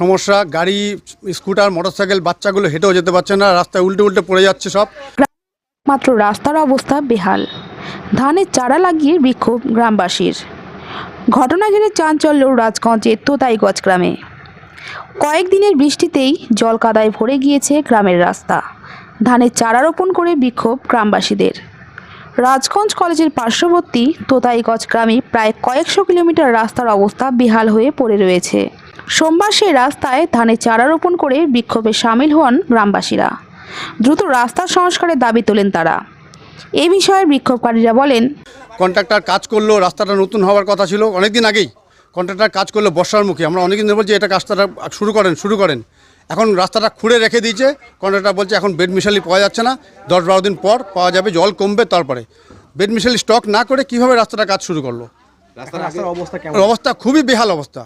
সমস্যা, গাড়ি, scooter, motorcycle, বাচ্চাগুলো হেঁটেও যেতে পারছে না, রাস্তায় উল্টে উল্টে পড়ে যাচ্ছে সব। মাত্র রাস্তার অবস্থা বেহাল। ধানের চারা লাগিয়ে বিক্ষোভ গ্রামবাসীর। ঘটনা ঘিরে চাঞ্চল্য রাজগঞ্জের তোতাইগঞ্জ গ্রামে। কয়েকদিনের বৃষ্টিতেই জল কাদায় ভরে গিয়েছে গ্রামের রাস্তা। ধানের চারা রোপণ করে বিক্ষোভ গ্রামবাসীদের। রাজগঞ্জ কলেজের পার্শ্ববর্তী তোতাইগঞ্জ গ্রামে প্রায় কয়েকশো কিলোমিটার রাস্তার অবস্থা বেহাল হয়ে পড়ে রয়েছে। সোমবার সেই রাস্তায় ধানের চারা রোপণ করে বিক্ষোভে সামিল হন গ্রামবাসীরা। দ্রুত রাস্তা সংস্কারের দাবি তোলেন তারা। এ বিষয়ে বিক্ষোভকারীরা বলেন কন্ট্রাক্টর কাজ করল রাস্তাটা নতুন হওয়ার কথা ছিল অনেকদিন আগেই। কন্ট্রাক্টর কাজ করল বর্ষার মুখে। আমরা অনেকদিন ধরে বলছি এটা কাজটা শুরু করেন শুরু করেন। এখন রাস্তাটা খুঁড়ে রেখে দিয়েছে। কন্ট্রাক্টর বলছে এখন বেড মিশালি পাওয়া যাচ্ছে না। দশ বারো দিন পর পাওয়া যাবে জল কমবে তারপরে। বেড মিশালি স্টক না করে কীভাবে রাস্তাটা কাজ শুরু করল? রাস্তার রাস্তার অবস্থা অবস্থা খুবই বেহাল অবস্থা।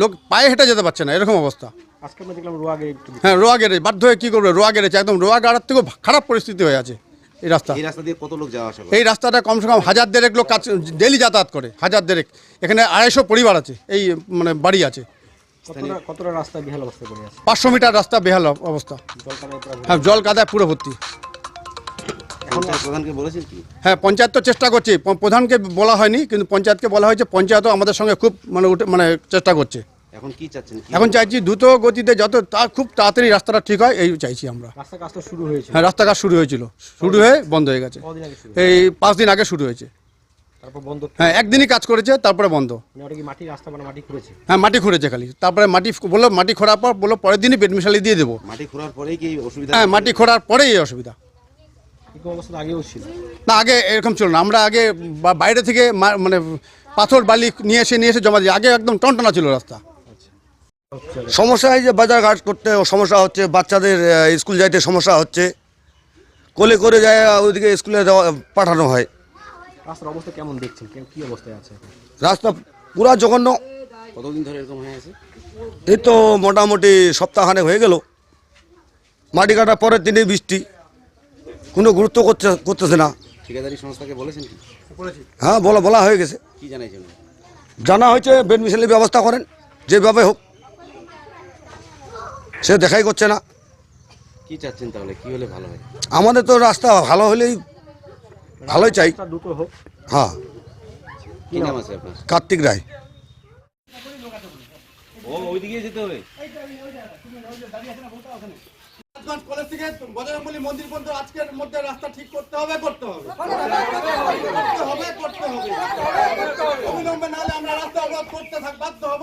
লোক পায়ে হেঁটে যেতে পারছে না এরকম অবস্থা। আজকে আমরা দেখলাম রোয়াগে একটু হ্যাঁ রোয়া গেড়ে বাধ্য হয়ে কী করবে? রোয়া গেড়েছে একদম রোয়া গাড়ার থেকেও খারাপ পরিস্থিতি হয়ে আছে এই রাস্তা। এই রাস্তা দিয়ে কত লোক যাওয়া আসা এই রাস্তাটা কমসে কম হাজার দেড়েক লোক কাজ ডেলি যাতায়াত করে হাজার দেড়েক। এখানে আড়াইশো পরিবার আছে এই মানে বাড়ি আছে। কতটা কতটা রাস্তা বেহাল অবস্থা পড়ে আছে? পাঁচশো মিটার রাস্তা বেহাল অবস্থা। হ্যাঁ জল কাদায় পুরো ভর্তি। পঞ্চায়েত প্রধানকে বলেছেন কি? হ্যাঁ পঞ্চায়েত তো চেষ্টা করছে প্রধানকে বলা হয়নি কিন্তু পঞ্চায়েতকে বলা হয়েছে পঞ্চায়েতও আমাদের সঙ্গে খুব মানে মানে চেষ্টা করছে। এখন কি চাচ্ছেন? কি এখন চাইছি দ্রুত গতিতে যত তা খুব তাড়াতাড়ি রাস্তাটা ঠিক হয় এই চাইছি আমরা। রাস্তা কাজ তো শুরু হয়েছে। হ্যাঁ রাস্তা কাজ শুরু হয়েছিল। শুরু হয়ে বন্ধ হয়ে গেছে। কদিন আগে শুরু এই পাঁচ দিন আগে শুরু হয়েছে। তারপর বন্ধ? হ্যাঁ একদিনই কাজ করেছে তারপরে বন্ধ। মানে ওটা কি মাটি রাস্তা মানে মাটি খুঁড়েছে? হ্যাঁ মাটি খুঁড়েছে খালি। তারপরে মাটি বলল মাটি খোঁড়ার পর বলল পরের দিনই বেড মিশালি দিয়ে দেবো মাটি খোঁড়ার পরেই কি অসুবিধা হ্যাঁ মাটি খোঁড়ার পরেই এই অসুবিধা আগেও ছিল না আগে এরকম ছিল না আমরা আগে বা- বাইরে থেকে মা- মানে পাথর বালি নিয়ে এসে নিয়ে এসে জমা দিই আগে একদম টনটনা ছিল রাস্তা সমস্যা এই যে বাজার ঘাট করতে সমস্যা হচ্ছে বাচ্চাদের স্কুল যাইতে সমস্যা হচ্ছে। কোলে করে যায় ওইদিকে স্কুলে দেওয়া পাঠানো হয়। রাস্তার অবস্থা কেমন দেখছেন? কি অবস্থায় আছে? রাস্তা পুরা জঘন্য। কতদিন ধরে এরকম হয়ে আছে? এই তো মোটামুটি সপ্তাহখানেক হয়ে গেল। মাটি কাটার পরের দিনে বৃষ্টি। কোনো গুরুত্ব করছে করতেছে না। ঠিকাদারি সংস্থাকে বলেছেন কি? হ্যাঁ বলা বলা হয়ে গেছে। কি জানাইছেন? জানা হয়েছে বেড মিশালের ব্যবস্থা করেন যেভাবে হোক। সে দেখাই করছে না। কি চাচ্ছেন তাহলে? কি হলে ভালো হয়? আমাদের তো রাস্তা ভালো হলেই ভালোই চাই। রাস্তা দ্রুত হোক। হ্যাঁ। কি নাম আছে আপনার? কার্তিক রায়। ও ওইদিকে যেতে হবে কলেজ থেকে বজরঙ্গলী মন্দির পর্যন্ত আজকের মধ্যে রাস্তা ঠিক করতে হবে করতে হবে হবে? করতে হবে। অবিলম্বে নাহলে আমরা রাস্তা অবরোধ করতে থাক বাধ্য হব।